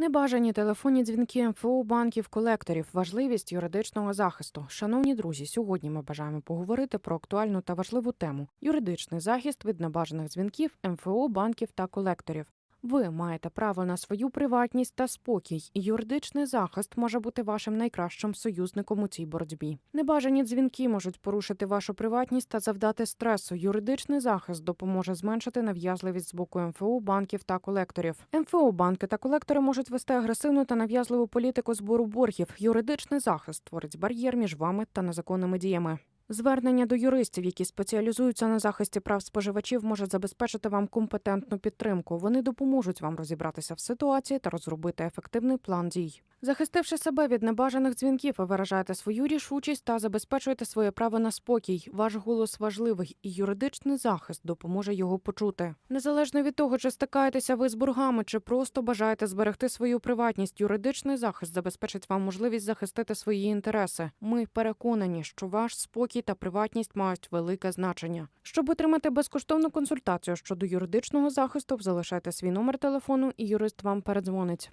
Небажані телефонні дзвінки МФО банків колекторів, важливість юридичного захисту. Шановні друзі, сьогодні ми бажаємо поговорити про актуальну та важливу тему юридичний захист від небажаних дзвінків МФО банків та колекторів. Ви маєте право на свою приватність та спокій, і юридичний захист може бути вашим найкращим союзником у цій боротьбі. Небажані дзвінки можуть порушити вашу приватність та завдати стресу. Юридичний захист допоможе зменшити нав'язливість з боку МФО, банків та колекторів. МФО, банки та колектори можуть вести агресивну та нав'язливу політику збору боргів. Юридичний захист створить бар'єр між вами та незаконними діями. Звернення до юристів, які спеціалізуються на захисті прав споживачів, може забезпечити вам компетентну підтримку. Вони допоможуть вам розібратися в ситуації та розробити ефективний план дій. Захистивши себе від небажаних дзвінків, ви виражаєте свою рішучість та забезпечуєте своє право на спокій. Ваш голос важливий, і юридичний захист допоможе його почути. Незалежно від того, чи стикаєтеся ви з боргами, чи просто бажаєте зберегти свою приватність, юридичний захист забезпечить вам можливість захистити свої інтереси. Ми переконані, що ваш спокій та приватність мають велике значення. Щоб отримати безкоштовну консультацію щодо юридичного захисту, залишайте свій номер телефону, і юрист вам передзвонить.